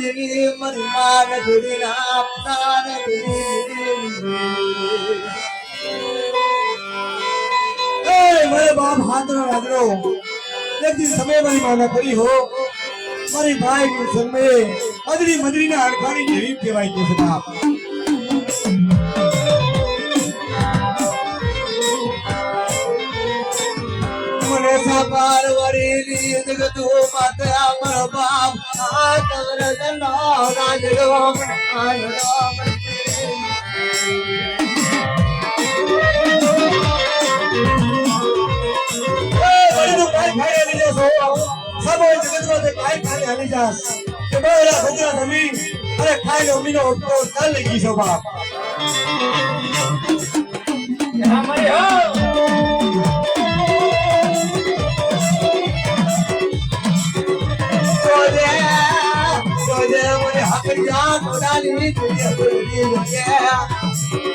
મારી માન ઘડી નામ નાન એ મારે બાપ હાથનો લાગડો એક દી સમય મારી માના કરી હો. મારી ભાઈ નું સમય અદરી મદરી ના અડખાની જેવી કહેવાય છે મને સાપાર વરેલી જગતો માતે અમર બાપ આ તવર જનો ખાઈ જાસ હો. સબો જગતમાં તે કાંઈ ખાઈ હાલી જાસ. કે અરે ખાઈને અમીનો ઓટકો ચાલ ગઈ છો બાપ હકડી જા કોડાની દુનિયા કોડી લગે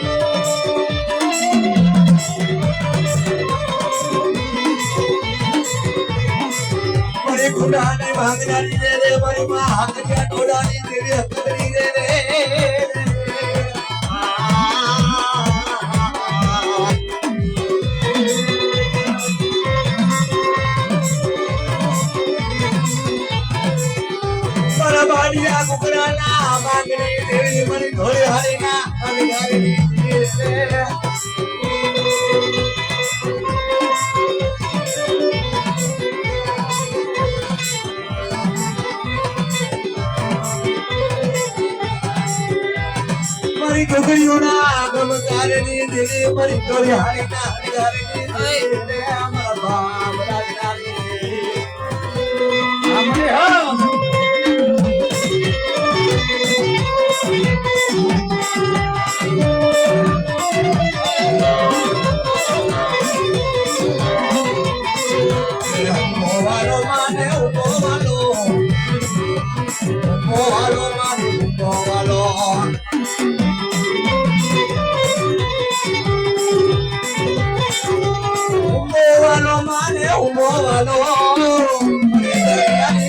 મને ખુદાની માંગનારી દે રે મારી માં દે રે. બાડિયા કુકડાના માંગણી દેવી મારી ધોળી હારીના અંગારી દે મારી છોકરીઓના ગમકારની દેવી મારી ધોળી હારીના અંગારી meu bololô Ai,